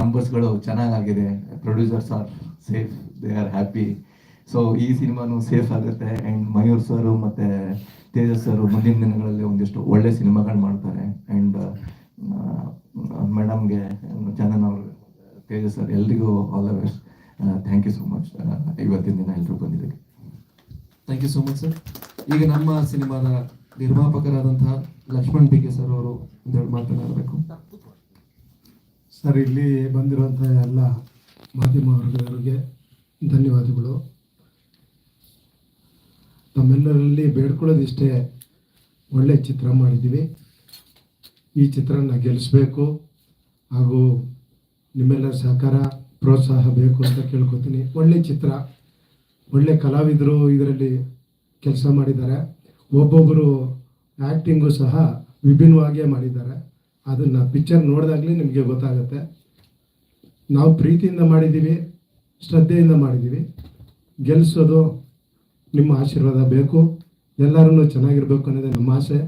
ನಂಬರ್ಸ್ಗಳು ಚೆನ್ನಾಗಾಗಿದೆ. Producers are safe they are happy so ಈ ಸಿನಿಮಾನು ಸೇಫ್ ಆಗುತ್ತೆ. ಆ್ಯಂಡ್ ಮಯೂರ್ ಸರ್ ಮತ್ತು ತೇಜಸ್ ಸರ್ ಮುಂದಿನ ದಿನಗಳಲ್ಲಿ ಒಂದಿಷ್ಟು ಒಳ್ಳೆ ಸಿನಿಮಾಗಳು ಮಾಡ್ತಾರೆ. ಆ್ಯಂಡ್ ಮೇಡಮ್ಗೆ ಚಂದನ್ ಅವರು, ತೇಜಸ್ ಸರ್ ಎಲ್ರಿಗೂ all the best thank you so much ಇವತ್ತಿನ ದಿನ ಎಲ್ಲರೂ ಬಂದಿದ್ದಕ್ಕೆ. Thank you so much sir ಈಗ ನಮ್ಮ ಸಿನಿಮಾದ ನಿರ್ಮಾಪಕರಾದಂತಹ ಲಕ್ಷ್ಮಣ್ ಪಿ ಕೆ ಸರ್ ಅವರು ಒಂದೆರಡು ಮಾತನಾಡಬೇಕು. ಸರ್, ಇಲ್ಲಿ ಬಂದಿರುವಂಥ ಎಲ್ಲ ಮಾಧ್ಯಮ ವರ್ಗದವರಿಗೆ ಧನ್ಯವಾದಗಳು. ತಮ್ಮೆಲ್ಲರಲ್ಲಿ ಬೇಡ್ಕೊಳ್ಳೋದಿಷ್ಟೇ ಒಳ್ಳೆ ಚಿತ್ರ ಮಾಡಿದ್ದೀವಿ. ಈ ಚಿತ್ರನ ಗೆಲ್ಲಿಸ್ಬೇಕು ಹಾಗೂ ನಿಮ್ಮೆಲ್ಲರ ಸಹಕಾರ, ಪ್ರೋತ್ಸಾಹ ಬೇಕು ಅಂತ ಕೇಳ್ಕೊತೀನಿ. ಒಳ್ಳೆ ಚಿತ್ರ, ಒಳ್ಳೆ ಕಲಾವಿದರು ಇದರಲ್ಲಿ ಕೆಲಸ ಮಾಡಿದ್ದಾರೆ. ಒಬ್ಬೊಬ್ಬರು ಆ್ಯಕ್ಟಿಂಗು ಸಹ ವಿಭಿನ್ನವಾಗಿಯೇ ಮಾಡಿದ್ದಾರೆ. ಅದನ್ನು ಪಿಕ್ಚರ್ ನೋಡಿದಾಗಲೇ ನಿಮಗೆ ಗೊತ್ತಾಗುತ್ತೆ. ನಾವು ಪ್ರೀತಿಯಿಂದ ಮಾಡಿದ್ದೀವಿ ಶ್ರದ್ಧೆಯಿಂದ ಮಾಡಿದ್ದೀವಿ ಗೆಲ್ಲಿಸೋದು ನಿಮ್ಮ ಆಶೀರ್ವಾದ ಬೇಕು. ಎಲ್ಲರೂ ಚೆನ್ನಾಗಿರ್ಬೇಕು ಅನ್ನೋದೇ ನಮ್ಮ ಆಸೆ.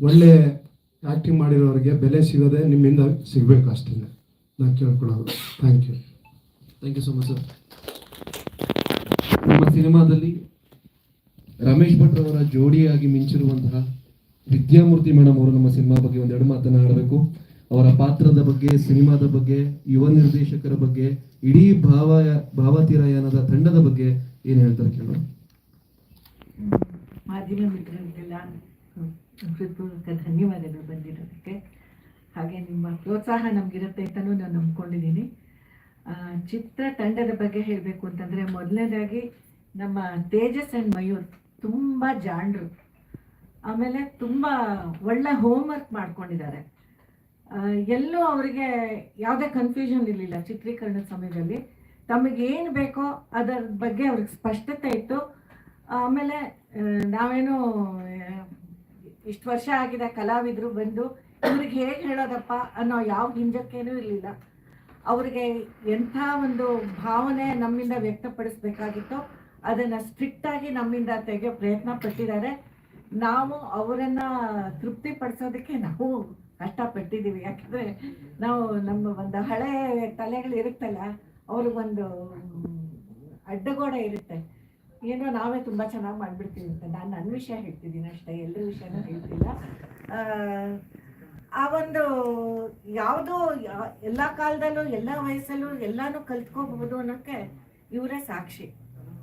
ಒಳ್ಳೆ ಆ್ಯಕ್ಟಿಂಗ್ ಮಾಡಿರೋರಿಗೆ ಬೆಲೆ ಸಿಗೋದೆ ನಿಮ್ಮಿಂದ ಸಿಗಬೇಕು ಅಷ್ಟೇ. ನಾನು ಕೇಳ್ಕೊಳ್ಳೋದು. Thank you thank you so much sir ನಮ್ಮ ಸಿನಿಮಾದಲ್ಲಿ ರಮೇಶ್ ಭಟ್ ಅವರ ಜೋಡಿಯಾಗಿ ಮಿಂಚಿರುವಂತಹ ವಿದ್ಯಾಮೂರ್ತಿ ಮೇಡಮ್ ಅವರು ನಮ್ಮ ಸಿನಿಮಾ ಬಗ್ಗೆ ಒಂದೆರಡು ಮಾತನ್ನ ಆಡಬೇಕು ಅವರ ಪಾತ್ರದ ಬಗ್ಗೆ, ಸಿನಿಮಾದ ಬಗ್ಗೆ, ಯುವ ನಿರ್ದೇಶಕರ ಬಗ್ಗೆ, ಇಡೀ ಭಾವ, ಭಾವತಿರಯಾನದ ತಂಡದ ಬಗ್ಗೆ ಏನ್ ಹೇಳ್ತಾರೆ ಕೇಳೋಣ. ಮಾಧ್ಯಮ ಮಿತ್ರರಿಗೆಲ್ಲ ಹೃತ್ಪೂರ್ವಕ ಧನ್ಯವಾದಗಳು ಬಂದಿರೋದಕ್ಕೆ. ಹಾಗೆ ನಿಮ್ಮ ಪ್ರೋತ್ಸಾಹ ನಮಗಿರುತ್ತೆ ಅಂತಲೂ ನಾನು ನಂಬ್ಕೊಂಡಿದ್ದೀನಿ. ಚಿತ್ರ ತಂಡದ ಬಗ್ಗೆ ಹೇಳಬೇಕು ಅಂತಂದರೆ ಮೊದಲನೇದಾಗಿ ನಮ್ಮ ತೇಜಸ್ ಆ್ಯಂಡ್ ಮಯೂರ್ ತುಂಬ ಜಾಣರು. ಆಮೇಲೆ ತುಂಬ ಒಳ್ಳೆ ಹೋಮ್ವರ್ಕ್ ಮಾಡ್ಕೊಂಡಿದ್ದಾರೆ. ಎಲ್ಲೂ ಅವರಿಗೆ ಯಾವುದೇ ಕನ್ಫ್ಯೂಷನ್ ಇರಲಿಲ್ಲ ಚಿತ್ರೀಕರಣದ ಸಮಯದಲ್ಲಿ. ತಮಗೇನು ಬೇಕೋ ಅದರ ಬಗ್ಗೆ ಅವ್ರಿಗೆ ಸ್ಪಷ್ಟತೆ ಇತ್ತು. ಆಮೇಲೆ ನಾವೇನು ಇಷ್ಟು ವರ್ಷ ಆಗಿದೆ ಕಲಾವಿದರು ಬಂದು, ಇವ್ರಿಗೆ ಹೇಗೆ ಹೇಳೋದಪ್ಪ ಅನ್ನೋ ಯಾವ ಹಿಂಜಕ್ಕೇನೂ ಇರಲಿಲ್ಲ. ಅವರಿಗೆ ಎಂಥ ಒಂದು ಭಾವನೆ ನಮ್ಮಿಂದ ವ್ಯಕ್ತಪಡಿಸ್ಬೇಕಾಗಿತ್ತೋ ಅದನ್ನು ಸ್ಟ್ರಿಕ್ಟಾಗಿ ನಮ್ಮಿಂದ ತೆಗೆಯೋ ಪ್ರಯತ್ನ ಪಟ್ಟಿದ್ದಾರೆ. ನಾವು ಅವರನ್ನು ತೃಪ್ತಿಪಡಿಸೋದಕ್ಕೆ ನಾವು ಕಷ್ಟಪಟ್ಟಿದ್ದೀವಿ. ಯಾಕಂದ್ರೆ ನಾವು ನಮ್ಮ ಒಂದು ಹಳೆ ತಲೆಗಳು ಇರುತ್ತಲ್ಲ ಅವ್ರಿಗೊಂದು ಅಡ್ಡಗೋಡೆ ಇರುತ್ತೆ. ಏನೋ ನಾವೇ ತುಂಬ ಚೆನ್ನಾಗಿ ಮಾಡಿಬಿಡ್ತೀವಿ ಅಂತ ನಾನು ನನ್ನ ವಿಷಯ ಹೇಳ್ತಿದ್ದೀನಿ ಅಷ್ಟೇ ಎಲ್ಲರ ವಿಷಯನೂ ಹೇಳ್ತಿಲ್ಲ. ಆ ಒಂದು ಯಾವುದೋ ಎಲ್ಲ ಕಾಲದಲ್ಲೂ, ಎಲ್ಲ ವಯಸ್ಸಲ್ಲೂ ಎಲ್ಲಾನು ಕಲ್ತ್ಕೋಬಹುದು ಅನ್ನೋಕ್ಕೆ ಇವರೇ ಸಾಕ್ಷಿ.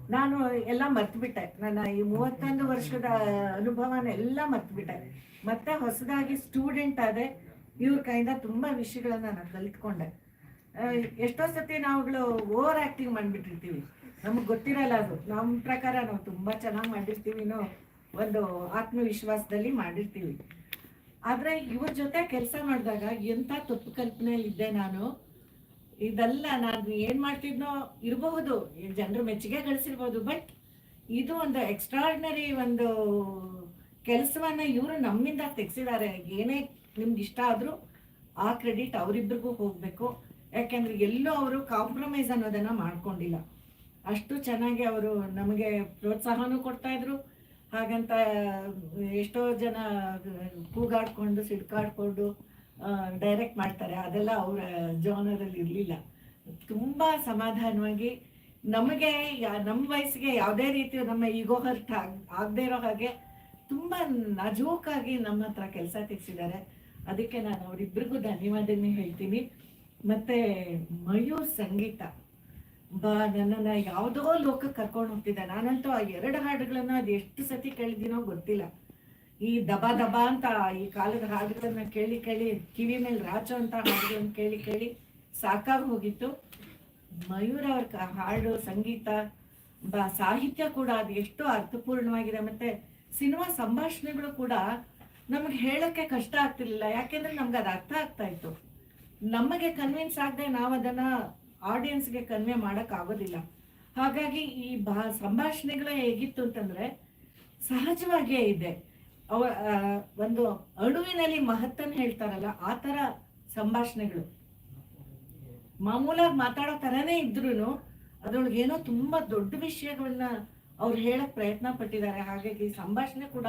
ನಾನು ಎಲ್ಲ ಮರ್ತ್ಬಿಟ್ಟೆ. ನನ್ನ ಈ ಮೂವತ್ತೊಂದು ವರ್ಷದ ಅನುಭವನ ಎಲ್ಲ ಮರ್ತ್ಬಿಟ್ಟೆ. ಮತ್ತೆ ಹೊಸದಾಗಿ ಸ್ಟೂಡೆಂಟ್ ಆದೆ ಇವ್ರ ಕೈಯಿಂದ ತುಂಬ ವಿಷಯಗಳನ್ನ ನಾನು ಕಲಿತ್ಕೊಂಡೆ. ಎಷ್ಟೋ ಸತಿ ನಾವುಗಳು ಓವರ್ ಆ್ಯಕ್ಟಿಂಗ್ ಮಾಡಿಬಿಟ್ಟಿರ್ತೀವಿ. ನಮಗೆ ಗೊತ್ತಿರಲ್ಲ ಅದು. ನಮ್ಮ ಪ್ರಕಾರ ನಾವು ತುಂಬ ಚೆನ್ನಾಗಿ ಮಾಡಿರ್ತೀವಿ ಒಂದು ಆತ್ಮವಿಶ್ವಾಸದಲ್ಲಿ ಮಾಡಿರ್ತೀವಿ. ಆದರೆ ಇವ್ರ ಜೊತೆ ಕೆಲಸ ಮಾಡಿದಾಗ ಎಂಥ ತಪ್ಪು ಕಲ್ಪನೆಯಲ್ಲಿದ್ದೆ ನಾನು? ಇದೆಲ್ಲ ನಾನು ಏನು ಮಾಡ್ತಿದ್ನೋ ಇರಬಹುದು ಜನರು ಮೆಚ್ಚುಗೆ ಗಳಿಸಿರ್ಬೋದು ಬಟ್ ಇದು ಒಂದು ಎಕ್ಸ್ಟ್ರಾರ್ಡಿನರಿ ಒಂದು ಕೆಲಸವನ್ನ ಇವರು ನಮ್ಮಿಂದ ತೆಗೆಸಿದ್ದಾರೆ. ಏನೇ ನಿಮ್ಗೆ ಇಷ್ಟ ಆದರೂ ಆ ಕ್ರೆಡಿಟ್ ಅವರಿಬ್ಬರಿಗೂ ಹೋಗಬೇಕು. ಯಾಕೆಂದ್ರೆ ಎಲ್ಲೂ ಅವರು ಕಾಂಪ್ರಮೈಸ್ ಅನ್ನೋದನ್ನ ಮಾಡ್ಕೊಂಡಿಲ್ಲ. ಅಷ್ಟು ಚೆನ್ನಾಗಿ ಅವರು ನಮಗೆ ಪ್ರೋತ್ಸಾಹನೂ ಕೊಡ್ತಾ ಇದ್ರು. ಹಾಗಂತ ಎಷ್ಟೋ ಜನ ಕೂಗಾಡ್ಕೊಂಡು, ಸಿಡ್ಕಾಡ್ಕೊಂಡು ಡೈರೆಕ್ಟ್ ಮಾಡ್ತಾರೆ. ಅದೆಲ್ಲ ಅವರ ಜೋನರಲ್ಲಿ ಇರಲಿಲ್ಲ. ತುಂಬ ಸಮಾಧಾನವಾಗಿ ನಮಗೆ ನಮ್ಮ ವಯಸ್ಸಿಗೆ ಯಾವುದೇ ರೀತಿ ನಮ್ಮ ಈಗೋ ಹರ್ಟ್ ಆಗದೇ ಆಗದೆ ಇರೋ ಹಾಗೆ ತುಂಬ ನಜೋಕಾಗಿ ನಮ್ಮ ಹತ್ರ ಕೆಲಸ ತೆಗೆಸಿದ್ದಾರೆ ಅದಕ್ಕೆ ನಾನು ಅವರಿಬ್ಬರಿಗೂ ಧನ್ಯವಾದನೇ ಹೇಳ್ತೀನಿ. ಮತ್ತೆ ಮಯೂರ್ ಸಂಗೀತ. ಬಾ, ನನ್ನನ್ನು ಯಾವುದೋ ಲೋಕಕ್ಕೆ ಕರ್ಕೊಂಡು ಹೋಗ್ತಿದ್ದೆ. ನಾನಂತೂ ಆ ಎರಡು ಹಾಡುಗಳನ್ನು ಅದು ಎಷ್ಟು ಸತಿ ಕೇಳಿದ್ದೀನೋ ಗೊತ್ತಿಲ್ಲ. ಈ ದಬ ದಬ ಅಂತ ಈ ಕಾಲದ ಹಾಡುಗಳನ್ನ ಕೇಳಿ ಕೇಳಿ, ಕಿವಿ ಮೇಲೆ ರಾಚೋ ಅಂತ ಹಾಡುಗಳನ್ನ ಕೇಳಿ ಕೇಳಿ ಸಾಕಾಗಿ ಹೋಗಿತ್ತು. ಮಯೂರ ಅವ್ರ ಹಾಡು, ಸಂಗೀತ, ಬ ಸಾಹಿತ್ಯ ಕೂಡ ಅದು ಎಷ್ಟು ಅರ್ಥಪೂರ್ಣವಾಗಿದೆ. ಮತ್ತೆ ಸಿನಿಮಾ ಸಂಭಾಷಣೆಗಳು ಕೂಡ ನಮಗೆ ಹೇಳಕ್ಕೆ ಕಷ್ಟ ಆಗ್ತಿರ್ಲಿಲ್ಲ. ಯಾಕೆಂದ್ರೆ ನಮ್ಗೆ ಅದು ಅರ್ಥ ಆಗ್ತಾ ಇತ್ತು. ನಮಗೆ ಕನ್ವಿನ್ಸ್ ಆಗದೆ ನಾವು ಅದನ್ನ ಆಡಿಯನ್ಸ್ಗೆ ಕನ್ವೆ ಮಾಡಕ್ ಆಗೋದಿಲ್ಲ. ಹಾಗಾಗಿ ಈ ಬಾ ಸಂಭಾಷಣೆಗಳು ಹೇಗಿತ್ತು ಅಂತಂದ್ರೆ ಸಹಜವಾಗಿಯೇ ಇದೆ. ಅವ ಒಂದು ಅಣುವಿನಲ್ಲಿ ಮಹತ್ತನ್ನು ಹೇಳ್ತಾರಲ್ಲ, ಆ ಥರ ಸಂಭಾಷಣೆಗಳು. ಮಾಮೂಲಾಗಿ ಮಾತಾಡೋ ಥರನೇ ಇದ್ರೂ ಅದರೊಳಗೆ ಏನೋ ತುಂಬ ದೊಡ್ಡ ವಿಷಯಗಳನ್ನ ಅವ್ರು ಹೇಳಕ್ ಪ್ರಯತ್ನ ಪಟ್ಟಿದ್ದಾರೆ. ಹಾಗಾಗಿ ಸಂಭಾಷಣೆ ಕೂಡ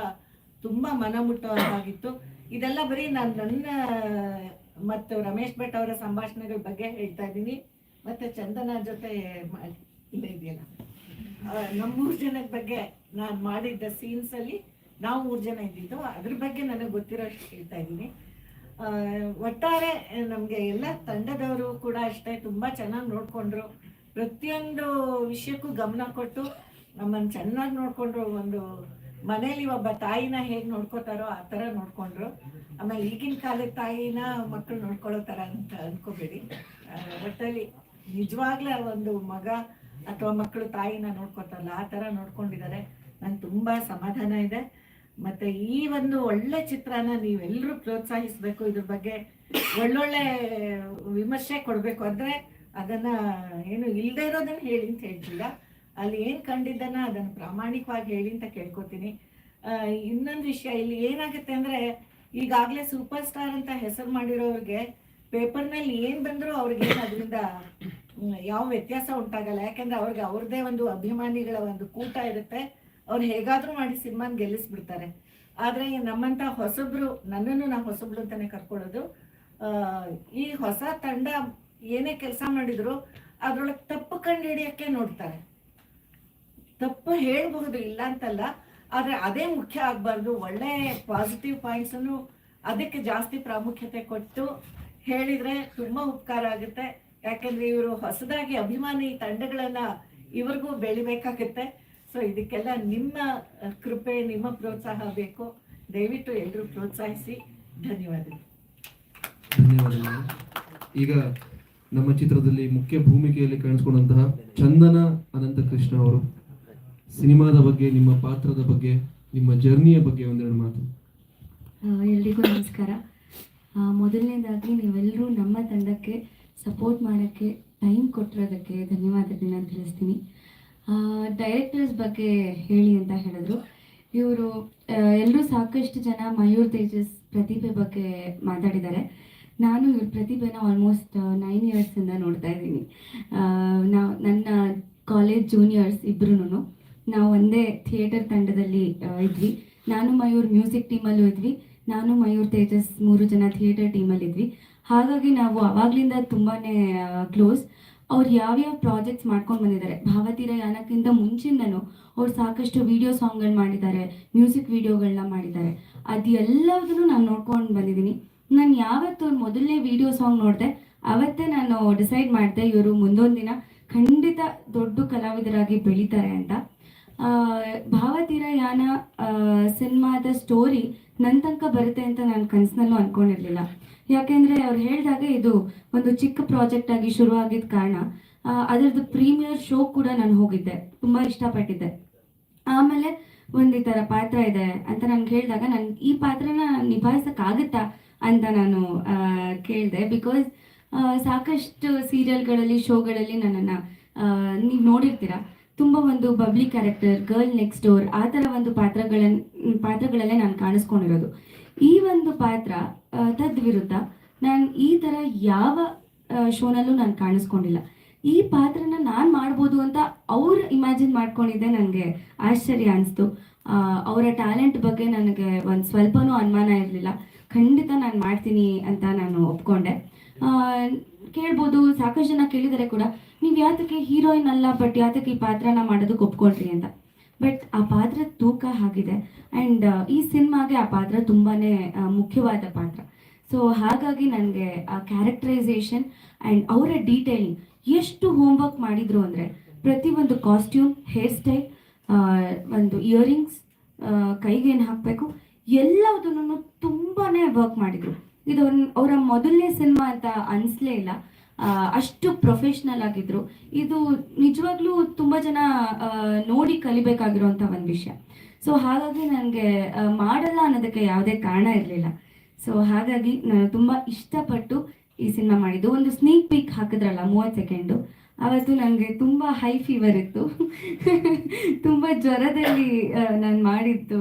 ತುಂಬ ಮನ ಮುಟ್ಟುವಂತಾಗಿತ್ತು ಇದೆಲ್ಲ ಬರೀ ನಾನು ನನ್ನ, ಮತ್ತು ರಮೇಶ್ ಭಟ್ ಅವರ ಸಂಭಾಷಣೆಗಳ ಬಗ್ಗೆ ಹೇಳ್ತಾ ಇದ್ದೀನಿ. ಮತ್ತೆ ಚಂದನ ಜೊತೆ ಇದೆಯಲ್ಲ ನಮ್ಮೂರ್ ನಮ್ಮ ಮೂರು ಜನದ ಬಗ್ಗೆ ನಾನು ಮಾಡಿದ್ದ ಸೀನ್ಸಲ್ಲಿ ನಾವು ಮೂರು ಜನ ಇದ್ದಿದ್ದು. ಅದ್ರ ಬಗ್ಗೆ ನನಗೆ ಗೊತ್ತಿರೋಷ್ಟು ಹೇಳ್ತಾ ಇದ್ದೀನಿ. ಒಟ್ಟಾರೆ ನಮಗೆ ಎಲ್ಲ ತಂಡದವರು ಕೂಡ ಅಷ್ಟೇ ತುಂಬ ಚೆನ್ನಾಗಿ ನೋಡಿಕೊಂಡ್ರು. ಪ್ರತಿಯೊಂದು ವಿಷಯಕ್ಕೂ ಗಮನ ಕೊಟ್ಟು ನಮ್ಮನ್ನು ಚೆನ್ನಾಗಿ ನೋಡಿಕೊಂಡ್ರು. ಒಂದು ಮನೇಲಿ ಒಬ್ಬ ತಾಯಿನ ಹೇಗೆ ನೋಡ್ಕೋತಾರೋ ಆ ಥರ ನೋಡಿಕೊಂಡ್ರು. ಆಮೇಲೆ ಈಗಿನ ಕಾಲದ ತಾಯಿನ ಮಕ್ಕಳು ನೋಡ್ಕೊಳ್ಳೋ ಥರ ಅಂತ ಅಂದ್ಕೋಬೇಡಿ ಒಟ್ಟಲ್ಲಿ ನಿಜವಾಗ್ಲೇ ಒಂದು ಮಗ ಅಥವಾ ಮಕ್ಕಳು ತಾಯಿನ ನೋಡ್ಕೊತಾರಲ್ಲ, ಆ ಥರ ನೋಡ್ಕೊಂಡಿದ್ದಾರೆ. ನಂಗೆ ತುಂಬ ಸಮಾಧಾನ ಇದೆ. ಮತ್ತೆ ಈ ಒಂದು ಒಳ್ಳೆ ಚಿತ್ರನ ನೀವೆಲ್ಲರೂ ಪ್ರೋತ್ಸಾಹಿಸಬೇಕು ಇದ್ರ ಬಗ್ಗೆ ಒಳ್ಳೊಳ್ಳೆ ವಿಮರ್ಶೆ ಕೊಡಬೇಕು ಅಂದ್ರೆ ಅದನ್ನ ಏನು ಇಲ್ಲದೆ ಇರೋದನ್ನ ಹೇಳಿ ಅಂತ ಹೇಳ್ತಿಲ್ಲ. ಅಲ್ಲಿ ಏನು ಕಂಡಿದ್ದನ್ನ ಅದನ್ನ ಪ್ರಾಮಾಣಿಕವಾಗಿ ಹೇಳಿ ಅಂತ ಕೇಳ್ಕೊತೀನಿ. ಇನ್ನೊಂದು ವಿಷಯ, ಇಲ್ಲಿ ಏನಾಗುತ್ತೆ ಅಂದ್ರೆ ಈಗಾಗ್ಲೇ ಸೂಪರ್ ಸ್ಟಾರ್ ಅಂತ ಹೆಸರು ಮಾಡಿರೋರಿಗೆ ಪೇಪರ್ನಲ್ಲಿ ಏನು ಬಂದರೂ ಅವ್ರಿಗೆ ಅದರಿಂದ ಯಾವ ವ್ಯತ್ಯಾಸ ಉಂಟಾಗಲ್ಲ. ಯಾಕಂದ್ರೆ ಅವ್ರಿಗೆ ಅವ್ರದ್ದೇ ಒಂದು ಅಭಿಮಾನಿಗಳ ಒಂದು ಕೂಟ ಇರುತ್ತೆ. ಅವ್ರು ಹೇಗಾದ್ರೂ ಮಾಡಿ ಸಿನಿಮಾನ ಗೆಲ್ಲಿಸ್ಬಿಡ್ತಾರೆ. ಆದರೆ ನಮ್ಮಂಥ ಹೊಸಬ್ರು, ನನ್ನನ್ನು ನಾವು ಹೊಸಬ್ರು ಅಂತಾನೆ ಕರ್ಕೊಳ್ಳೋದು ಈ ಹೊಸ ತಂಡ ಏನೇ ಕೆಲಸ ಮಾಡಿದ್ರು, ಅದ್ರೊಳಗೆ ತಪ್ಪು ಕಂಡು ಹಿಡಿಯೋಕ್ಕೆ ನೋಡ್ತಾರೆ. ತಪ್ಪು ಹೇಳಬಹುದು ಇಲ್ಲ ಅಂತಲ್ಲ, ಆದರೆ ಅದೇ ಮುಖ್ಯ ಆಗ್ಬಾರ್ದು. ಒಳ್ಳೆ ಪಾಸಿಟಿವ್ ಪಾಯಿಂಟ್ಸನ್ನು ಅದಕ್ಕೆ ಜಾಸ್ತಿ ಪ್ರಾಮುಖ್ಯತೆ ಕೊಟ್ಟು ಹೇಳಿದರೆ ತುಂಬ ಉಪಕಾರ ಆಗುತ್ತೆ. ಯಾಕಂದ್ರೆ ಇವರು ಹೊಸದಾಗಿ ಅಭಿಮಾನಿ ತಂಡಗಳನ್ನ ಇವ್ರಿಗೂ ಬೆಳಿಬೇಕಾಗುತ್ತೆ. ಸೊ ಇದಕ್ಕೆಲ್ಲ ನಿಮ್ಮ ಕೃಪೆ ನಿಮ್ಮ ಪ್ರೋತ್ಸಾಹ ಬೇಕು. ದಯವಿಟ್ಟು ಎಲ್ಲರೂ ಪ್ರೋತ್ಸಾಹಿಸಿ. ಧನ್ಯವಾದಗಳು. ಧನ್ಯವಾದಗಳು. ಈಗ ನಮ್ಮ ಚಿತ್ರದಲ್ಲಿ ಮುಖ್ಯ ಭೂಮಿಕೆಯಲ್ಲಿ ಕಾಣಿಸ್ಕೊಂಡಂತಹ ಚಂದನ ಅನಂತ ಕೃಷ್ಣ ಅವರು. ಸಿನಿಮಾದ ಬಗ್ಗೆ ನಿಮ್ಮ ಪಾತ್ರದ ಬಗ್ಗೆ ನಿಮ್ಮ ಜರ್ನಿಯ ಬಗ್ಗೆ ಒಂದೆರಡು ಮಾತು. ಎಲ್ರಿಗೂ ನಮಸ್ಕಾರ. ಮೊದಲನೇದಾಗಿ ನೀವೆಲ್ಲರೂ ನಮ್ಮ ತಂಡಕ್ಕೆ ಸಪೋರ್ಟ್ ಮಾಡೋಕ್ಕೆ ಟೈಮ್ ಕೊಟ್ಟಿರೋದಕ್ಕೆ ಧನ್ಯವಾದಗಳನ್ನ ತಿಳಿಸ್ತೀನಿ. ಡೈರೆಕ್ಟರ್ಸ್ ಬಗ್ಗೆ ಹೇಳಿ ಅಂತ ಹೇಳಿದ್ರು. ಇವರು ಎಲ್ಲರೂ ಸಾಕಷ್ಟು ಜನ ಮಯೂರ್ ತೇಜಸ್ ಪ್ರತಿಭೆ ಬಗ್ಗೆ ಮಾತಾಡಿದ್ದಾರೆ. ನಾನು ಇವ್ರ ಪ್ರತಿಭೆನ ಆಲ್ಮೋಸ್ಟ್ ನೈನ್ ಇಯರ್ಸಿಂದ ನೋಡ್ತಾ ಇದ್ದೀನಿ. ನಾವು ನನ್ನ ಕಾಲೇಜ್ ಜೂನಿಯರ್ಸ್ ಇಬ್ರು ನಾವು ಒಂದೇ ಥಿಯೇಟರ್ ತಂಡದಲ್ಲಿ ಇದ್ವಿ. ನಾನು ಮಯೂರ್ ಮ್ಯೂಸಿಕ್ ಟೀಮಲ್ಲೂ ಇದ್ವಿ. ನಾನು ಮಯೂರ್ ತೇಜಸ್ ಮೂರು ಜನ ಥಿಯೇಟರ್ ಟೀಮಲ್ಲಿ ಇದ್ವಿ ಹಾಗಾಗಿ ನಾವು ಅವಾಗ್ಲಿಂದ ತುಂಬಾ ಕ್ಲೋಸ್ ಅವ್ರು ಯಾವ್ಯಾವ ಪ್ರಾಜೆಕ್ಟ್ಸ್ ಮಾಡ್ಕೊಂಡು ಬಂದಿದ್ದಾರೆ. ಭಾವತೀರ ಯಾನಕ್ಕಿಂತ ಮುಂಚಿಂದನೂ ಅವ್ರು ಸಾಕಷ್ಟು ವಿಡಿಯೋ ಸಾಂಗ್ಗಳು ಮಾಡಿದ್ದಾರೆ ಮ್ಯೂಸಿಕ್ ವಿಡಿಯೋಗಳನ್ನ ಮಾಡಿದ್ದಾರೆ. ಅದೆಲ್ಲದನ್ನು ನಾನು ನೋಡ್ಕೊಂಡು ಬಂದಿದ್ದೀನಿ. ನಾನು ಯಾವತ್ತು ಅವ್ರ ಮೊದಲನೇ ವಿಡಿಯೋ ಸಾಂಗ್ ನೋಡಿದೆ, ಅವತ್ತೇ ನಾನು ಡಿಸೈಡ್ ಮಾಡಿದೆ ಇವರು ಮುಂದೊಂದು ದಿನ ಖಂಡಿತ ದೊಡ್ಡ ಕಲಾವಿದರಾಗಿ ಬೆಳೀತಾರೆ ಅಂತ. ಭಾವತೀರ ಯಾನ ಸಿನಿಮಾದ ಸ್ಟೋರಿ ನನ್ನ ತನಕ ಬರುತ್ತೆ ಅಂತ ನಾನು ಕನಸಿನಲ್ಲೂ ಅನ್ಕೊಂಡಿರ್ಲಿಲ್ಲ. ಯಾಕೆಂದ್ರೆ ಅವ್ರು ಹೇಳಿದಾಗ ಇದು ಒಂದು ಚಿಕ್ಕ ಪ್ರಾಜೆಕ್ಟ್ ಆಗಿ ಶುರು ಆಗಿದ ಕಾರಣ ಅದರದ್ದು ಪ್ರೀಮಿಯರ್ ಶೋ ಕೂಡ ನಾನು ಹೋಗಿದ್ದೆ. ತುಂಬಾ ಇಷ್ಟಪಟ್ಟಿದ್ದೆ. ಆಮೇಲೆ ಒಂದು ಈ ತರ ಪಾತ್ರ ಇದೆ ಅಂತ ನನ್ಗೆ ಹೇಳಿದಾಗ ನಾನು ಈ ಪಾತ್ರನ ನಿಭಾಯಿಸೋಕ್ಕಾಗುತ್ತಾ ಅಂತ ನಾನು ಕೇಳಿದೆ. ಬಿಕಾಸ್ ಸಾಕಷ್ಟು ಸೀರಿಯಲ್ಗಳಲ್ಲಿ ಶೋಗಳಲ್ಲಿ ನನ್ನನ್ನು ನೀವು ನೋಡಿರ್ತೀರ? ತುಂಬಾ ಒಂದು bubbly character girl next door ಆ ಥರ ಒಂದು ಪಾತ್ರಗಳನ್ನ ಪಾತ್ರಗಳಲ್ಲೇ ನಾನು ಕಾಣಿಸ್ಕೊಂಡಿರೋದು. ಈ ಒಂದು ಪಾತ್ರ ತದ್ವಿರುದ್ಧ ನಾನು ಈ ಥರ ಯಾವ ಶೋನಲ್ಲೂ ನಾನು ಕಾಣಿಸ್ಕೊಂಡಿಲ್ಲ. ಈ ಪಾತ್ರನ ನಾನು ಮಾಡ್ಬೋದು ಅಂತ ಅವ್ರು ಇಮ್ಯಾಜಿನ್ ಮಾಡ್ಕೊಂಡಿದ್ದೆ ನನಗೆ ಆಶ್ಚರ್ಯ ಅನಿಸ್ತು. ಅವರ ಟ್ಯಾಲೆಂಟ್ ಬಗ್ಗೆ ನನಗೆ ಒಂದು ಸ್ವಲ್ಪನೂ ಅನುಮಾನ ಇರಲಿಲ್ಲ. ಖಂಡಿತ ನಾನು ಮಾಡ್ತೀನಿ ಅಂತ ನಾನು ಒಪ್ಕೊಂಡೆ. ಕೇಳ್ಬೋದು, ಸಾಕಷ್ಟು ಜನ ಕೇಳಿದರೆ ಕೂಡ, ನೀವು ಯಾತಕ್ಕೆ ಹೀರೋಯಿನ್ ಅಲ್ಲ, ಬಟ್ ಯಾತಕ್ಕೆ ಈ ಪಾತ್ರನ ಮಾಡೋದಕ್ಕೆ ಒಪ್ಕೊಳ್ರಿ ಅಂತ. ಬಟ್ ಆ ಪಾತ್ರ ತೂಕ ಆಗಿದೆ. ಆ್ಯಂಡ್ ಈ ಸಿನಿಮಾಗೆ ಆ ಪಾತ್ರ ತುಂಬಾ ಮುಖ್ಯವಾದ ಪಾತ್ರ. ಸೊ ಹಾಗಾಗಿ ನನಗೆ, ಆ ಕ್ಯಾರೆಕ್ಟರೈಸೇಷನ್ ಆ್ಯಂಡ್ ಅವರ ಡೀಟೇಲಿಂಗ್ ಎಷ್ಟು ಹೋಮ್ವರ್ಕ್ ಮಾಡಿದ್ರು ಅಂದರೆ ಪ್ರತಿಯೊಂದು ಕಾಸ್ಟ್ಯೂಮ್ ಹೇರ್ ಸ್ಟೈಲ್ ಒಂದು ಇಯರಿಂಗ್ಸ್ ಕೈಗೆ ಏನು ಹಾಕಬೇಕು, ಎಲ್ಲದನ್ನು ತುಂಬಾ ವರ್ಕ್ ಮಾಡಿದ್ರು. ಇದು ಅವರ ಮೊದಲನೇ ಸಿನಿಮಾ ಅಂತ ಅನಿಸ್ಲೇ ಇಲ್ಲ. ಅಷ್ಟು ಪ್ರೊಫೆಷ್ನಲ್ ಆಗಿದ್ರು. ಇದು ನಿಜವಾಗ್ಲೂ ತುಂಬಾ ಜನ ನೋಡಿ ಕಲಿಬೇಕಾಗಿರುವಂಥ ಒಂದು ವಿಷಯ. ಸೊ ಹಾಗಾಗಿ ನನಗೆ ಮಾಡಲ್ಲ ಅನ್ನೋದಕ್ಕೆ ಯಾವುದೇ ಕಾರಣ ಇರಲಿಲ್ಲ. ಸೊ ಹಾಗಾಗಿ ನಾನು ತುಂಬಾ ಇಷ್ಟಪಟ್ಟು ಈ ಸಿನಿಮಾ ಮಾಡಿದ್ದು. ಒಂದು ಸ್ನೇಕ್ ಪೀಕ್ ಹಾಕಿದ್ರಲ್ಲ, ಮೂವತ್ತು ಸೆಕೆಂಡು ಅವತ್ತು ನನಗೆ ತುಂಬ ಹೈ ಫೀವರ್ ಇತ್ತು. ತುಂಬ ಜ್ವರದಲ್ಲಿ ನಾನು ಮಾಡಿದ್ದು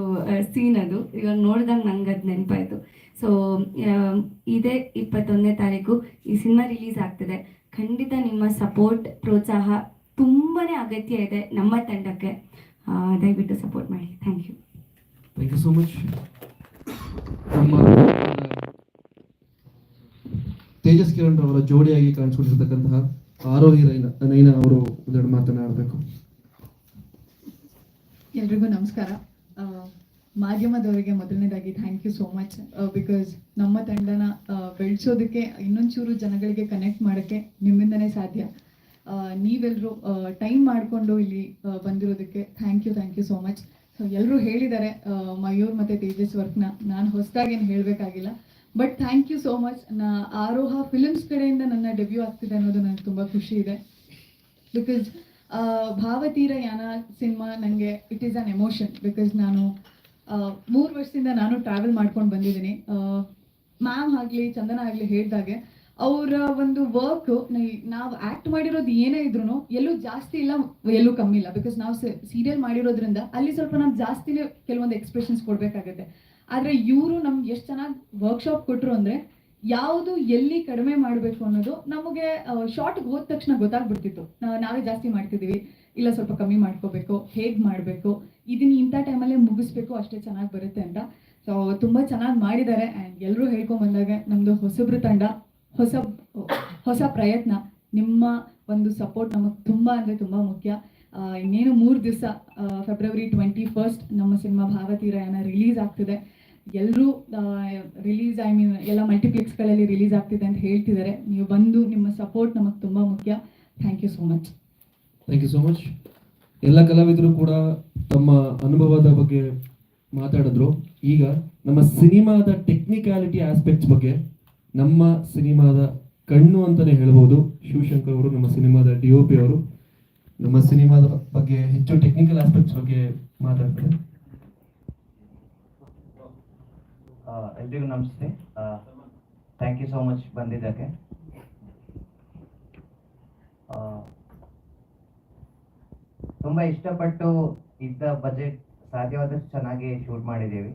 ಸೀನ್ ಅದು. ಇವಾಗ ನೋಡಿದಾಗ ನಂಗೆ ಅದು ನೆನಪಾಯಿತು. ಸೊ ಇದೇ ಇಪ್ಪತ್ತೊಂದನೇ ತಾರೀಕು ಈ ಸಿನಿಮಾ ರಿಲೀಸ್ ಆಗ್ತಿದೆ. ಖಂಡಿತ ನಿಮ್ಮ ಸಪೋರ್ಟ್ ಪ್ರೋತ್ಸಾಹ ತುಂಬಾ ಅಗತ್ಯ ಇದೆ ನಮ್ಮ ತಂಡಕ್ಕೆ. ದಯವಿಟ್ಟು ಸಪೋರ್ಟ್ ಮಾಡಿ. Thank you thank you so much Tejas Kiran ಅವರ ಜೋಡಿಯಾಗಿ ಕಾಣಿಸ್ಕೊಂಡಿರ್ತಕ್ಕಂತಹ ಆರೋಹಿ ರೈನ ಅವರು ಒಂದೆರಡು ಮಾತನಾಡಬೇಕು ಎಲ್ರಿಗೂ ನಮಸ್ಕಾರ. ಮಾಧ್ಯಮದವರಿಗೆ ಮೊದಲನೇದಾಗಿ thank you so much because ನಮ್ಮ ತಂಡನ ಬೆಳೆಸೋದಕ್ಕೆ, ಇನ್ನೊಂಚೂರು ಜನಗಳಿಗೆ ಕನೆಕ್ಟ್ ಮಾಡೋಕ್ಕೆ ನಿಮ್ಮಿಂದನೇ ಸಾಧ್ಯ. ನೀವೆಲ್ಲರೂ ಟೈಮ್ ಮಾಡಿಕೊಂಡು ಇಲ್ಲಿ ಬಂದಿರೋದಕ್ಕೆ thank you thank you so much so ಎಲ್ಲರೂ ಹೇಳಿದ್ದಾರೆ ಮಯೂರ್ ಮತ್ತು ತೇಜಸ್ ವರ್ಕ್ನ. ನಾನು ಹೊಸದಾಗೇನು ಹೇಳಬೇಕಾಗಿಲ್ಲ. But thank you so much ನಾ ಆರೋಹ ಫಿಲ್ಮ್ಸ್ ಕಡೆಯಿಂದ ನನ್ನ ಡೆಬ್ಯೂ ಆಗ್ತಿದೆ ಅನ್ನೋದು ನನಗೆ ತುಂಬ ಖುಷಿ ಇದೆ. ಬಿಕಾಸ್ ಭಾವತೀರ ಯಾನ ಸಿನಿಮಾ ನನಗೆ it is an emotion because ನಾನು ಮೂರು ವರ್ಷದಿಂದ ನಾನು ಟ್ರಾವೆಲ್ ಮಾಡ್ಕೊಂಡು ಬಂದಿದ್ದೀನಿ. ಮ್ಯಾಮ್ ಆಗಲಿ, ಚಂದನ ಆಗಲಿ ಹೇಳಿದಾಗೆ, ಅವರ ಒಂದು ವರ್ಕ್ ನಾವು ಆ್ಯಕ್ಟ್ ಮಾಡಿರೋದು ಏನೇ ಇದ್ರು ಎಲ್ಲೂ ಜಾಸ್ತಿ ಇಲ್ಲ, ಎಲ್ಲೂ ಕಮ್ಮಿ ಇಲ್ಲ. ಬಿಕಾಸ್ ನಾವು ಸೀರಿಯಲ್ ಮಾಡಿರೋದ್ರಿಂದ ಅಲ್ಲಿ ಸ್ವಲ್ಪ ನಾವು ಜಾಸ್ತಿನೇ ಕೆಲವೊಂದು ಎಕ್ಸ್ಪ್ರೆಷನ್ಸ್ ಕೊಡಬೇಕಾಗುತ್ತೆ. ಆದರೆ ಇವರು ನಮ್ಗೆ ಎಷ್ಟು ಚೆನ್ನಾಗಿ ವರ್ಕ್ಶಾಪ್ ಕೊಟ್ಟರು ಅಂದರೆ ಯಾವುದು ಎಲ್ಲಿ ಕಡಿಮೆ ಮಾಡಬೇಕು ಅನ್ನೋದು ನಮಗೆ ಶಾರ್ಟ್ಗೆ ಹೋದ ತಕ್ಷಣ ಗೊತ್ತಾಗ್ಬಿಡ್ತಿತ್ತು. ನಾವೇ ಜಾಸ್ತಿ ಮಾಡ್ತಿದ್ದೀವಿ. ಇಲ್ಲ ಸ್ವಲ್ಪ ಕಮ್ಮಿ ಮಾಡ್ಕೋಬೇಕು, ಹೇಗೆ ಮಾಡಬೇಕು, ಇದನ್ನ ಇಂಥ ಟೈಮಲ್ಲೇ ಮುಗಿಸ್ಬೇಕು, ಅಷ್ಟೇ ಚೆನ್ನಾಗಿ ಬರುತ್ತೆ ಅಂತ. ಸೊ ತುಂಬ ಚೆನ್ನಾಗಿ ಮಾಡಿದ್ದಾರೆ ಆ್ಯಂಡ್ ಎಲ್ಲರೂ ಹೇಳ್ಕೊಂಡ್ ಬಂದಾಗ ನಮ್ಮದು ಹೊಸಬ್ರ ತಂಡ, ಹೊಸ ಹೊಸ ಪ್ರಯತ್ನ, ನಿಮ್ಮ ಒಂದು ಸಪೋರ್ಟ್ ನಮಗೆ ತುಂಬ ಅಂದರೆ ತುಂಬ ಮುಖ್ಯ. ಇನ್ನೇನು ಮೂರು ದಿವಸ ಫೆಬ್ರವರಿ ಟ್ವೆಂಟಿ ಫಸ್ಟ್ ನಮ್ಮ ಸಿನಿಮಾ ಭಾವತೀರಯನ ರಿಲೀಸ್ ಆಗ್ತಿದೆ. ಎಲ್ಲರೂ ರಿಲೀಸ್ ಐ ಮೀನ್ ಎಲ್ಲ ಮಲ್ಟಿಪ್ಲೆಕ್ಸ್ಗಳಲ್ಲಿ ರಿಲೀಸ್ ಆಗ್ತಿದೆ ಅಂತ ಹೇಳ್ತಿದ್ದಾರೆ. ನೀವು ಬಂದು ನಿಮ್ಮ ಸಪೋರ್ಟ್ ನಮಗೆ ತುಂಬ ಮುಖ್ಯ. Thank you so much thank you so much ಎಲ್ಲ ಕಲಾವಿದರು ಕೂಡ ತಮ್ಮ ಅನುಭವದ ಬಗ್ಗೆ ಮಾತಾಡಿದ್ರು. ಈಗ ನಮ್ಮ ಸಿನಿಮಾದ ಟೆಕ್ನಿಕಾಲಿಟಿ ಆಸ್ಪೆಕ್ಟ್ಸ್ ಬಗ್ಗೆ ನಮ್ಮ ಸಿನಿಮಾದ ಕಣ್ಣು ಅಂತಾನೆ ಹೇಳ್ಬೋದು. ಶಿವಶಂಕರ್ ಅವರು ನಮ್ಮ ಸಿನಿಮಾದ ಡಿ ಅವರು ನಮ್ಮ ಸಿನಿಮಾದ ಬಗ್ಗೆ ಹೆಚ್ಚು ಟೆಕ್ನಿಕಲ್ ಆಸ್ಪೆಕ್ಟ್ಸ್ ಬಗ್ಗೆ ಮಾತಾಡ್ತಾರೆ ಆ, ಎಲ್ರಿಗೂ ನಮಸ್ತೆ. ಥ್ಯಾಂಕ್ ಯು ಸೋ ಮಚ್ ಬಂದಿದ್ದಕ್ಕೆ. ತುಂಬ ಇಷ್ಟಪಟ್ಟು ಇದ್ದ ಬಜೆಟ್ ಸಾಧ್ಯವಾದಷ್ಟು ಚೆನ್ನಾಗಿ ಶೂಟ್ ಮಾಡಿದ್ದೀವಿ.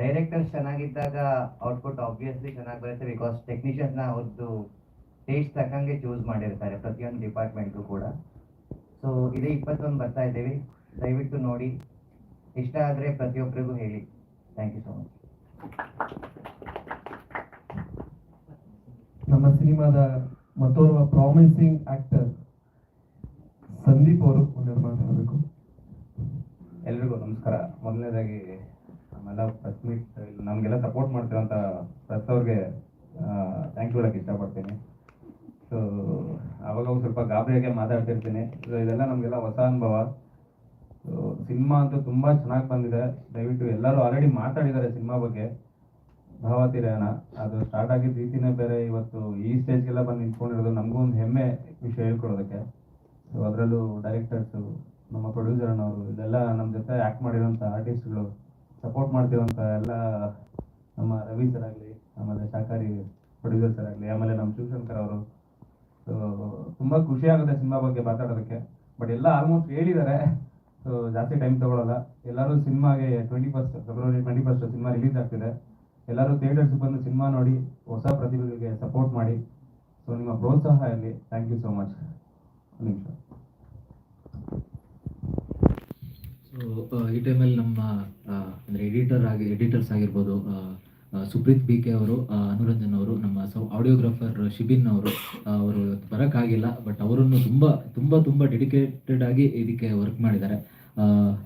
ಡೈರೆಕ್ಟರ್ಸ್ ಚೆನ್ನಾಗಿದ್ದಾಗ ಔಟ್ಪುಟ್ ಆಬ್ವಿಯಸ್ಲಿ ಚೆನ್ನಾಗಿ ಬರುತ್ತೆ ಬಿಕಾಸ್ ಟೆಕ್ನಿಷಿಯನ್ಸ್ನ ಅವ್ರದ್ದು ಟೇಸ್ಟ್ ತಕ್ಕಂಗೆ ಚೂಸ್ ಮಾಡಿರ್ತಾರೆ ಪ್ರತಿಯೊಂದು ಡಿಪಾರ್ಟ್ಮೆಂಟ್ಗೂ ಕೂಡ. ಸೊ ಇದೇ ಇಪ್ಪತ್ತೊಂದು ಬರ್ತಾ ಇದ್ದೀವಿ. ದಯವಿಟ್ಟು ನೋಡಿ. ಇಷ್ಟ ಆದರೆ ಪ್ರತಿಯೊಬ್ಬರಿಗೂ ಹೇಳಿ. ಥ್ಯಾಂಕ್ ಯು ಸೊ ಮಚ್ ನಮ್ಮ ಸಿನಿಮಾದ ಮತ್ತೋರ್ವ ಪ್ರಾಮಿಸಿಂಗ್ ಆಕ್ಟರ್ ಸಂದೀಪ್ ಅವರು ಒಂದೆರಡು ಮಾತಾಡಬೇಕು ಎಲ್ರಿಗೂ ನಮಸ್ಕಾರ. ಮೊದಲನೇದಾಗಿ ನಮ್ಮೆಲ್ಲ ಪ್ರೆಸ್ ಮೀಟ್ ನಮಗೆಲ್ಲ ಸಪೋರ್ಟ್ ಮಾಡ್ತಿರೋಂತ ಪ್ರೆಸ್ ಅವ್ರಿಗೆ ಥ್ಯಾಂಕ್ ಯು ಹೇಳಕ್ಕೆ ಇಷ್ಟಪಡ್ತೀನಿ. ಸೊ ಅವಾಗ ಸ್ವಲ್ಪ ಗಾಬರಿಯಾಗೆ ಮಾತಾಡ್ತಿರ್ತೀನಿ. ಸೊ ಇದೆಲ್ಲ ನಮಗೆಲ್ಲ ಹೊಸ ಅನುಭವ. ಸಿನಿಮಾ ಅಂತೂ ತುಂಬ ಚೆನ್ನಾಗಿ ಬಂದಿದೆ. ದಯವಿಟ್ಟು ಎಲ್ಲರೂ ಆಲ್ರೆಡಿ ಮಾತಾಡಿದ್ದಾರೆ ಸಿನಿಮಾ ಬಗ್ಗೆ. ಭಾವತಿರೇನ ಅದು ಸ್ಟಾರ್ಟ್ ಆಗಿದ್ದ ರೀತಿನೇ ಬೇರೆ ಇವತ್ತು ಈ ಸ್ಟೇಜ್ಗೆಲ್ಲ ಬಂದು ನಿಂತ್ಕೊಂಡಿರೋದು ನಮಗೂ ಒಂದು ಹೆಮ್ಮೆ ವಿಷಯ ಹೇಳ್ಕೊಡೋದಕ್ಕೆ. ಸೊ ಅದರಲ್ಲೂ ಡೈರೆಕ್ಟರ್ಸು ನಮ್ಮ ಪ್ರೊಡ್ಯೂಸರ್ ಅನ್ನೋರು, ಇದೆಲ್ಲ ನಮ್ಮ ಜೊತೆ ಆ್ಯಕ್ಟ್ ಮಾಡಿರೋಂಥ ಆರ್ಟಿಸ್ಟ್ಗಳು ಸಪೋರ್ಟ್ ಮಾಡ್ತಿರೋಂಥ ಎಲ್ಲ ನಮ್ಮ ರವಿ ಸರ್ ಆಗಲಿ, ಆಮೇಲೆ ಶಾಕಾರಿ ಪ್ರೊಡ್ಯೂಸರ್ ಸರ್ ಆಗಲಿ, ಆಮೇಲೆ ನಮ್ಮ ಶಿವಶಂಕರ್ ಅವರು. ಸೊ ತುಂಬ ಖುಷಿ ಆಗುತ್ತೆ ಸಿನಿಮಾ ಬಗ್ಗೆ ಮಾತಾಡೋದಕ್ಕೆ. ಬಟ್ ಎಲ್ಲ ಆಲ್ಮೋಸ್ಟ್ ಹೇಳಿದ್ದಾರೆ. ಸೊ ಜಾಸ್ತಿ ಟೈಮ್ ತಗೊಳ್ಳಲ್ಲ ಎಲ್ಲರೂ ಸಿನಿಮಾಗೆ twenty first February twenty first cinema release ಆಗ್ತಿದೆ. ಎಲ್ಲರೂ ಥಿಯೇಟರ್ಸ್ ಬಂದು ಸಿನಿಮಾ ನೋಡಿ, ಹೊಸ ಪ್ರತಿಭೆಗಳಿಗೆ ಸಪೋರ್ಟ್ ಮಾಡಿ. ಸೊ ನಿಮ್ಮ ಪ್ರೋತ್ಸಾಹ ಇರಲಿ ಥ್ಯಾಂಕ್ ಯು ಸೋ ಮಚ್ ನಿಮಿಷ. ಸೊ ಈ ಟೈಮಲ್ಲಿ ನಮ್ಮ ಅಂದರೆ ಎಡಿಟರ್ ಆಗಿ ಎಡಿಟರ್ಸ್ ಆಗಿರ್ಬೋದು ಸುಪ್ರೀತ್ ಬಿ ಕೆ ಅವರು ಅನುರಂಜನ್ ಅವರು, ನಮ್ಮ ಸೌ ಆಡಿಯೋಗ್ರಾಫರ್ ಶಿಬಿನ್ ಅವರು ಅವರು ಬರೋಕ್ಕಾಗಿಲ್ಲ ಬಟ್ ಅವರನ್ನು ತುಂಬ ತುಂಬ ತುಂಬ ಡೆಡಿಕೇಟೆಡ್ ಆಗಿ ಇದಕ್ಕೆ ವರ್ಕ್ ಮಾಡಿದ್ದಾರೆ.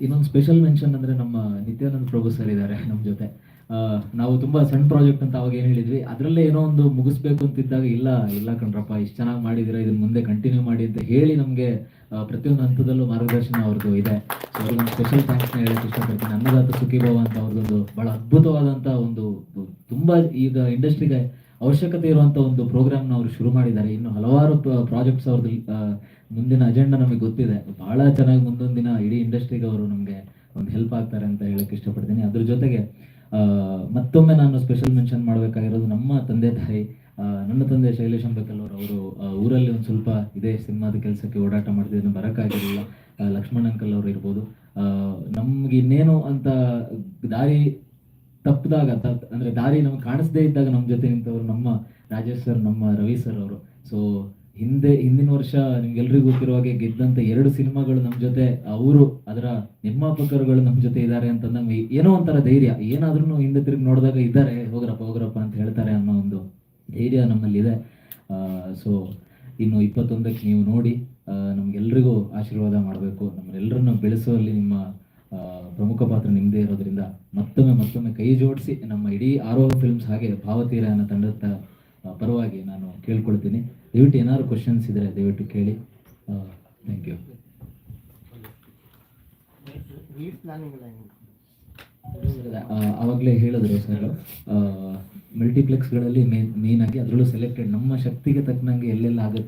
ಇನ್ನೊಂದು ಸ್ಪೆಷಲ್ ಮೆನ್ಷನ್ ಅಂದರೆ ನಮ್ಮ ನಿತ್ಯಾನಂದ್ ಪ್ರಭು ಸರ್ ಇದ್ದಾರೆ, ನಮ್ಮ ಜೊತೆ. ನಾವು ತುಂಬಾ ಸಣ್ಣ ಪ್ರಾಜೆಕ್ಟ್ ಅಂತ ಅವಾಗ ಏನು ಹೇಳಿದ್ವಿ. ಅದರಲ್ಲೇ ಏನೋ ಒಂದು ಮುಗಿಸ್ಬೇಕು ಅಂತಿದ್ದಾಗ, ಇಲ್ಲ ಇಲ್ಲ ಕಣ್ರಪ್ಪ, ಇಷ್ಟು ಚೆನ್ನಾಗಿ ಮಾಡಿದಿರ ಇದನ್ನ ಮುಂದೆ ಕಂಟಿನ್ಯೂ ಮಾಡಿ ಅಂತ ಹೇಳಿ ನಮಗೆ ಪ್ರತಿಯೊಂದು ಹಂತದಲ್ಲೂ ಮಾರ್ಗದರ್ಶನ ಅವ್ರದ್ದು ಇದೆ. ಸೊ ಸ್ಪೆಷಲ್ ಥ್ಯಾಂಕ್ಸ್ ಹೇಳಕ್ಕೆ ಇಷ್ಟಪಡ್ತೀನಿ. ಅನ್ನದಾತ ಸುಖೀಭವ ಅಂತ ಅವ್ರದ್ದೊಂದು ಬಹಳ ಅದ್ಭುತವಾದಂಥ ಒಂದು, ತುಂಬಾ ಈಗ ಇಂಡಸ್ಟ್ರಿಗೆ ಅವಶ್ಯಕತೆ ಇರುವಂಥ ಒಂದು ಪ್ರೋಗ್ರಾಮ್ನ ಅವರು ಶುರು ಮಾಡಿದ್ದಾರೆ. ಇನ್ನು ಹಲವಾರು ಪ್ರಾಜೆಕ್ಟ್ಸ್ ಅವ್ರದ್ದು ಮುಂದಿನ ಅಜೆಂಡಾ ನಮಗೆ ಗೊತ್ತಿದೆ. ಬಹಳ ಚೆನ್ನಾಗಿ ಮುಂದೊಂದು ದಿನ ಇಡೀ ಇಂಡಸ್ಟ್ರಿಗೆ ಅವರು ನಮಗೆ ಒಂದು ಹೆಲ್ಪ್ ಆಗ್ತಾರೆ ಅಂತ ಹೇಳಕ್ಕೆ ಇಷ್ಟಪಡ್ತೀನಿ. ಅದ್ರ ಜೊತೆಗೆ ಮತ್ತೊಮ್ಮೆ ನಾನು ಸ್ಪೆಷಲ್ ಮೆನ್ಷನ್ ಮಾಡಬೇಕಾಗಿರೋದು ನಮ್ಮ ತಂದೆ ತಾಯಿ ನನ್ನ ತಂದೆ ಶೈಲೇಶ್ ಅಂಬೇಕಲ್ ಅವರು ಅವರು ಊರಲ್ಲಿ ಒಂದು ಸ್ವಲ್ಪ ಇದೇ, ಸಿನಿಮಾದ ಕೆಲಸಕ್ಕೆ ಓಡಾಟ ಮಾಡ್ತಿದ್ದೀನಿ ಬರೋಕ್ಕಾಗಿರಲಿಲ್ಲ ಲಕ್ಷ್ಮಣ್ ಅಂಕಲ್ ಅವರು ಇರ್ಬೋದು. ನಮ್ಗೆ ಇನ್ನೇನು ಅಂತ ದಾರಿ ತಪ್ಪಿದಾಗ ಅಂದ್ರೆ ದಾರಿ ನಮ್ಗೆ ಕಾಣಿಸದೇ ಇದ್ದಾಗ ನಮ್ಮ ಜೊತೆ ನಿಂತವರು ನಮ್ಮ ರಾಜೇಶ್ ಸರ್, ನಮ್ಮ ರವಿ ಸರ್ ಅವರು. ಸೊ ಹಿಂದೆ ಹಿಂದಿನ ವರ್ಷ ನಿಮ್ಗೆಲ್ರಿಗೂ ಗೊತ್ತಿರೋ ಹಾಗೆ ಗೆದ್ದಂತ ಎರಡು ಸಿನಿಮಾಗಳು ನಮ್ಮ ಜೊತೆ, ಅವರು ಅದರ ನಿರ್ಮಾಪಕರುಗಳು ನಮ್ಮ ಜೊತೆ ಇದ್ದಾರೆ ಅಂತ ನಮ್ಗೆ ಏನೋ ಒಂಥರ ಧೈರ್ಯ. ಏನಾದ್ರೂ ಹಿಂದೆ ತಿರುಗಿ ನೋಡಿದಾಗ ಇದ್ದಾರೆ, ಹೋಗ್ರಪ್ಪ ಹೋಗ್ರಪ್ಪ ಅಂತ ಹೇಳ್ತಾರೆ ಅನ್ನೋ ಒಂದು ಧೈರ್ಯ ನಮ್ಮಲ್ಲಿದೆ. ಸೊ ಇನ್ನು ಇಪ್ಪತ್ತೊಂದಕ್ಕೆ ನೀವು ನೋಡಿ ನಮ್ಗೆಲ್ರಿಗೂ ಆಶೀರ್ವಾದ ಮಾಡಬೇಕು. ನಮ್ಮೆಲ್ಲರನ್ನು ಬೆಳೆಸುವಲ್ಲಿ ನಿಮ್ಮ ಪ್ರಮುಖ ಪಾತ್ರ ನಿಮ್ಮದೇ ಇರೋದ್ರಿಂದ ಮತ್ತೊಮ್ಮೆ ಮತ್ತೊಮ್ಮೆ ಕೈ ಜೋಡಿಸಿ ನಮ್ಮ ಇಡೀ ಆರೋಹ ಫಿಲ್ಮ್ಸ್ ಹಾಗೆ ಭಾವತೀರ ಅನ್ನೋ ತಂಡದ ಪರವಾಗಿ ನಾನು ಕೇಳ್ಕೊಳ್ತೀನಿ. ದಯವಿಟ್ಟು ಏನಾದ್ರು ಕ್ವಶನ್ಸ್ ಇದ್ದರೆ ದಯವಿಟ್ಟು ಕೇಳಿ. ಥ್ಯಾಂಕ್ ಯು ಆವಾಗಲೇ ಹೇಳಿದ್ರು ಸರ್ ಮಲ್ಟಿಪ್ಲೆಕ್ಸ್ಗಳಲ್ಲಿ ಮೇನ್ ಮೇನ್ ಆಗಿ ಅದರಲ್ಲೂ ಸೆಲೆಕ್ಟೆಡ್ ನಮ್ಮ ಶಕ್ತಿಗೆ ತಕ್ಕನಂಗೆ ಎಲ್ಲೆಲ್ಲ ಆಗುತ್ತೆ.